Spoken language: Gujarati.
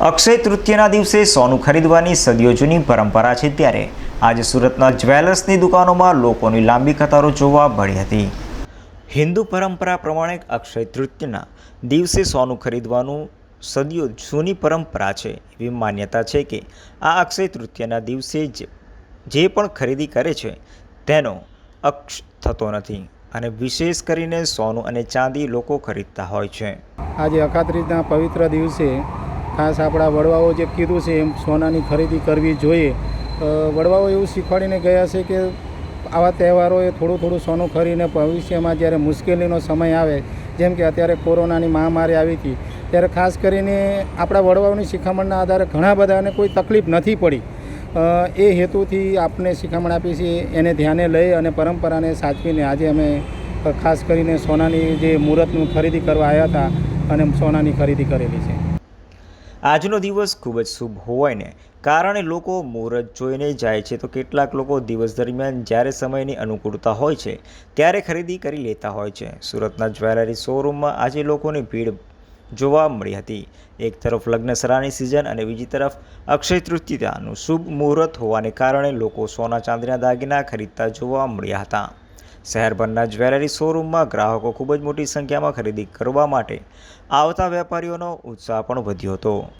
અક્ષય તૃતીયના દિવસે સોનું ખરીદવાની સદીઓ જૂની પરંપરા છે ત્યારે આજે સુરતના જ્વેલર્સની દુકાનોમાં લોકોની લાંબી કતારો જોવા મળી હતી. હિન્દુ પરંપરા પ્રમાણે અક્ષય તૃતીયના દિવસે સોનું ખરીદવાનું સદીઓ જૂની પરંપરા છે એવી માન્યતા છે કે આ અક્ષય તૃતીયના દિવસે જ જે પણ ખરીદી કરે છે તેનો અક્ષ થતો નથી અને વિશેષ કરીને સોનું અને ચાંદી લોકો ખરીદતા હોય છે. આજે અખાત્રીજના પવિત્ર દિવસે ખાસ આપણા વડવાઓ જે કીધું છે એમ સોનાની ખરીદી કરવી જોઈએ. વડવાઓ એવું શીખવાડીને ગયા છે કે આવા તહેવારોએ થોડું થોડું સોનું ખરીને ભવિષ્યમાં જ્યારે મુશ્કેલીનો સમય આવે, જેમ કે અત્યારે કોરોનાની મહામારી આવી હતી, ત્યારે ખાસ કરીને આપણા વડવાઓની શિખામણના આધારે ઘણા બધાને કોઈ તકલીફ નથી પડી. એ હેતુથી આપને શિખામણ આપી છે એને ધ્યાને લઈ અને પરંપરાને સાચવીને આજે અમે ખાસ કરીને સોનાની જે મુહૂર્તનું ખરીદી કરવા આવ્યા હતા અને સોનાની ખરીદી કરેલી છે. આજનો દિવસ ખૂબ જ શુભ હોવાને કારણે લોકો મુહૂર્ત જોઈને જાય છે. તો કેટલાક લોકો દિવસ દરમિયાન જ્યારે સમયની અનુકૂળતા હોય છે, ત્યારે ખરીદી કરી લેતા હોય છે. સુરતના જ્વેલરી શોરૂમમાં આજે લોકોની ભીડ જોવા મળી હતી. એક તરફ લગ્નસરાની સિઝન અને બીજી તરફ અક્ષય તૃતીયાનું શુભ મુહૂર્ત હોવાને કારણે લોકો સોના ચાંદીના દાગીના ખરીદતા જોવા મળ્યા હતા. શહેરભરના જ્વેલરી શોરૂમમાં ગ્રાહકો ખૂબ જ મોટી સંખ્યામાં ખરીદી કરવા માટે આવતા વેપારીઓનો ઉત્સાહ પણ વધ્યો હતો.